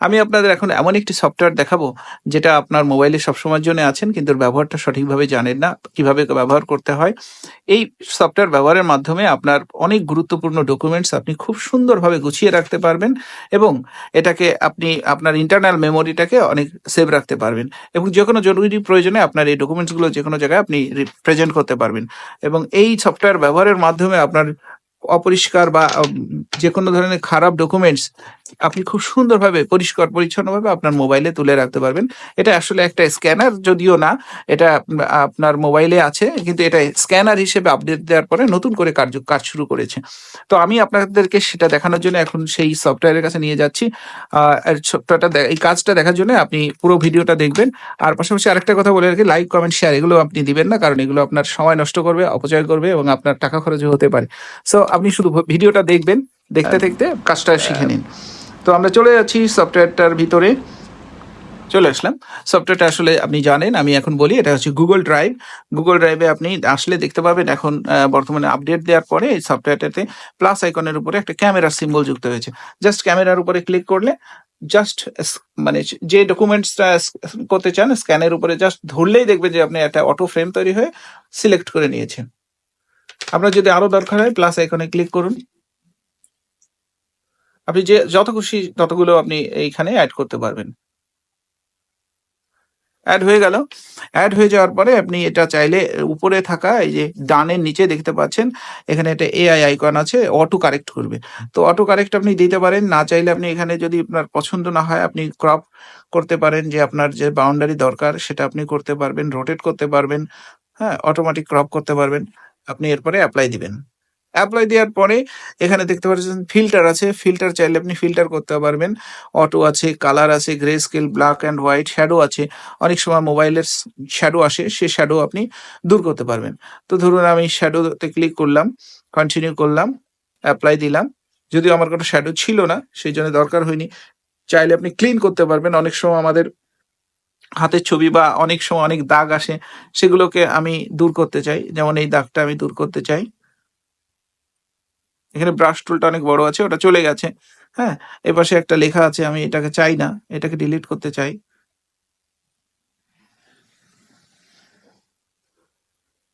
আমি আপনাদের এখন এমন একটি সফটওয়্যার দেখাবো, যেটা আপনার মোবাইলে সবসময়ের জন্য আছেন, কিন্তু ব্যবহারটা সঠিকভাবে জানেন না, কীভাবে ব্যবহার করতে হয়। এই সফটওয়্যার ব্যবহারের মাধ্যমে আপনার অনেক গুরুত্বপূর্ণ ডকুমেন্টস আপনি খুব সুন্দরভাবে গুছিয়ে রাখতে পারবেন এবং এটাকে আপনি আপনার ইন্টারনাল মেমোরিটাকে অনেক সেভ রাখতে পারবেন এবং যে কোনো জরুরি প্রয়োজনে আপনার এই ডকুমেন্টসগুলো যে কোনো জায়গায় আপনি প্রেজেন্ট করতে পারবেন। এবং এই সফটওয়্যার ব্যবহারের মাধ্যমে আপনার অপরিষ্কার বা যে কোনো ধরনের খারাপ ডকুমেন্টস আপনি খুব সুন্দরভাবে, পরিষ্কার, পরিচ্ছন্নভাবে আপনার মোবাইলে তুলে রাখতে পারবেন। এটা আসলে একটা স্ক্যানার যদিও না, এটা আপনার মোবাইলে আছে, কিন্তু এটা স্ক্যানার হিসেবে আপডেট দেওয়ার পরে নতুন করে কার্য, কাজ শুরু করেছে। তো আমি আপনাদেরকে সেটা দেখানোর জন্য এখন সেই সফটওয়্যারের কাছে নিয়ে যাচ্ছি। সফটওয়্যারটা এই কাজটা দেখার জন্য আপনি পুরো ভিডিওটা দেখবেন। আর পাশাপাশি আরেকটা কথা বলে রাখি লাইক কমেন্ট শেয়ার এগুলো আপনি দিবেন না, কারণ এগুলো আপনার সময় নষ্ট করবে, অপচয় করবে এবং আপনার টাকা খরচও হতে পারে। সো আপনি শুধু ভিডিওটা দেখবেন দেখতে দেখতে কাজটা শিখে নিন। তো আমরা চলে যাচ্ছি সফটওয়্যারটার ভিতরে। চলে আসলাম। সফটওয়্যারটা আসলে আপনি জানেন আমি এখন বলি এটা হচ্ছে গুগল ড্রাইভ গুগল ড্রাইভে আপনি আসলে দেখতে পাবেন এখন বর্তমানে আপডেট দেওয়ার পরে এই সফটওয়্যারটাতে প্লাস আইকনের উপরে একটা ক্যামেরার সিম্বল যুক্ত হয়েছে। জাস্ট ক্যামেরার উপরে ক্লিক করলে জাস্ট মানে যে ডকুমেন্টসটা করতে চান স্ক্যানের উপরে জাস্ট ধরলেই দেখবেন যে আপনি একটা অটো ফ্রেম তৈরি হয়ে সিলেক্ট করে নিয়েছেন। আপনার যদি আরও দরকার হয় প্লাস আইকনে ক্লিক করুন। আপনি যে, যত খুশি ততগুলো আপনি এইখানে অ্যাড করতে পারবেন। অ্যাড হয়ে গেল। অ্যাড হয়ে যাওয়ার পরে আপনি এটা চাইলে উপরে থাকা, এই যে ডানের নিচে দেখতে পাচ্ছেন, এখানে একটা এআই আইকন আছে অটো কারেক্ট করবে। তো অটো কারেক্ট আপনি দিতে পারেন, না চাইলে আপনি এখানে যদি আপনার পছন্দ না হয়, আপনি ক্রপ করতে পারেন যে আপনার যে বাউন্ডারি দরকার, সেটা আপনি করতে পারবেন রোটেট করতে পারবেন হ্যাঁ অটোমেটিক ক্রপ করতে পারবেন। আপনি এরপরে অ্যাপ্লাই দিবেন। অ্যাপ্লাই দেওয়ার পরে এখানে দেখতে পাচ্ছেন ফিল্টার আছে। ফিল্টার চাইলে আপনি ফিল্টার করতে পারবেন। অটো আছে কালার আছে greyscale black and white shadow আছে। অনেক সময় মোবাইলের শ্যাডো আসে, সে শ্যাডো আপনি দূর করতে পারবেন। তো ধরুন আমি শ্যাডোতে ক্লিক করলাম কন্টিনিউ করলাম অ্যাপ্লাই দিলাম। যদিও আমার কোনো শ্যাডো ছিল না, সেই জন্য দরকার হয়নি। চাইলে আপনি ক্লিন করতে পারবেন। অনেক সময় আমাদের হাতের ছবি বা অনেক সময় অনেক দাগ আসে, সেগুলোকে আমি দূর করতে চাই। যেমন এই দাগটা আমি দূর করতে চাই। এখানে ব্রাশ টুলটা অনেক বড় আছে, ওটা চলে গেছে। হ্যাঁ এপাশে একটা লেখা আছে, আমি এটাকে চাই না, এটাকে ডিলিট করতে চাই।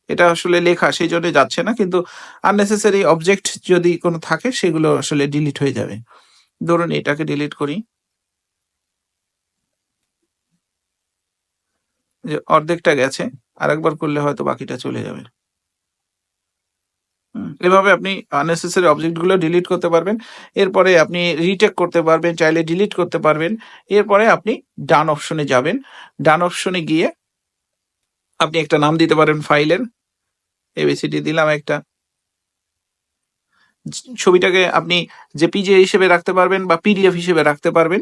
এটা আসলে লেখা, সেই জন্য যাচ্ছে না, কিন্তু আননেসেসারি অবজেক্ট যদি কোনো থাকে, সেগুলো আসলে ডিলিট হয়ে যাবে। ধরুন এটাকে ডিলিট করি। যে অর্ধেকটা গেছে আর একবার করলে হয়তো বাকিটা চলে যাবে। এভাবে আপনি আননেসেসারি অবজেক্টগুলো ডিলিট করতে পারবেন। এরপরে আপনি রিটেক করতে পারবেন, চাইলে ডিলিট করতে পারবেন। এরপরে আপনি ডান অপশনে যাবেন। ডান অপশনে গিয়ে আপনি একটা নাম দিতে পারেন ফাইলের এবিসিডি দিলাম একটা। ছবিটাকে আপনি জেপিজে হিসেবে রাখতে পারবেন বা পিডিএফ হিসেবে রাখতে পারবেন,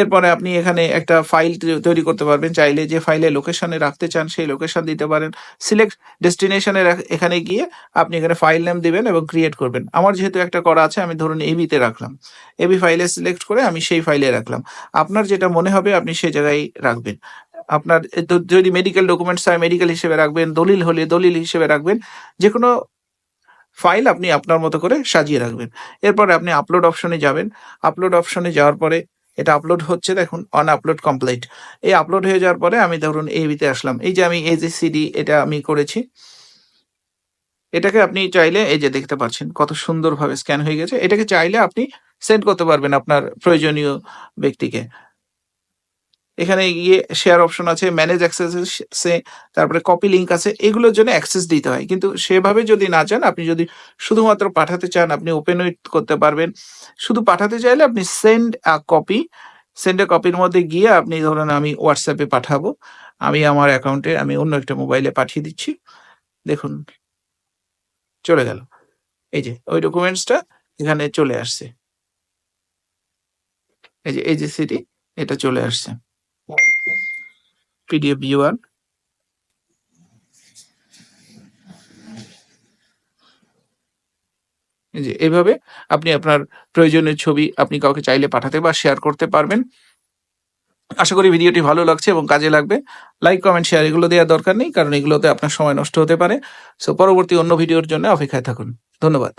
এরপরে আপনি এখানে একটা ফাইল তৈরি করতে পারবেন। চাইলে যে ফাইলে লোকেশনে রাখতে চান, সেই লোকেশন দিতে পারেন। সিলেক্ট ডেস্টিনেশনে এখানে গিয়ে আপনি এখানে ফাইল নেম দিবেন এবং ক্রিয়েট করবেন। আমার যেহেতু একটা করা আছে, আমি ধরুন এবিতে রাখলাম। এবি ফাইলে সিলেক্ট করে আমি সেই ফাইলে রাখলাম। আপনার যেটা মনে হবে, আপনি সেই জায়গায় রাখবেন। আপনার যদি মেডিকেল ডকুমেন্টস হয় মেডিকেল হিসেবে রাখবেন, দলিল হলে দলিল হিসেবে রাখবেন। যে কোনো ফাইল আপনি আপনার মতো করে সাজিয়ে রাখবেন। এরপরে আপনি আপলোড অপশনে যাবেন। আপলোড অপশনে যাওয়ার পরে এটা আপলোড হচ্ছে, দেখুন অন আপলোড কমপ্লিট এই আপলোড হয়ে যাওয়ার পরে আমি ধরুন এবিতে আসলাম। এই যে আমি এই যে সিডি এটা আমি করেছি। এটাকে আপনি চাইলে, এই যে দেখতে পাচ্ছেন, কত সুন্দরভাবে স্ক্যান হয়ে গেছে। এটাকে চাইলে আপনি সেন্ড করতে পারবেন আপনার প্রয়োজনীয় ব্যক্তিকে। এখানে গিয়ে শেয়ার অপশন আছে ম্যানেজ অ্যাক্সেসে তারপরে কপি লিঙ্ক আছে, এগুলোর জন্য অ্যাক্সেস দিতে হয়। কিন্তু সেভাবে যদি না চান, আপনি যদি শুধুমাত্র পাঠাতে চান, আপনি ওপেন করতে পারবেন। শুধু পাঠাতে চাইলে আপনি send a copy send a কপির মধ্যে গিয়ে আপনি ধরুন আমি হোয়াটসঅ্যাপে পাঠাবো। আমি আমার অ্যাকাউন্টে আমি অন্য একটা মোবাইলে পাঠিয়ে দিচ্ছি। দেখুন, চলে গেল। এই যে, ওই ডকুমেন্টসটা এখানে চলে আসছে। এই যে এই যে সিটি এটা চলে আসছে। পিডিএফ ভিউয়ার যে, এভাবে আপনি আপনার প্রয়োজনীয় ছবি আপনি কাউকে চাইলে পাঠাতে বা শেয়ার করতে পারবেন। আশা করি ভিডিওটি ভালো লাগছে এবং কাজে লাগবে। লাইক কমেন্ট শেয়ার এগুলো দেওয়ার দরকার নেই, কারণ এগুলোতে আপনার সময় নষ্ট হতে পারে। সো পরবর্তী অন্য ভিডিওর জন্য অপেক্ষায় থাকুন। ধন্যবাদ।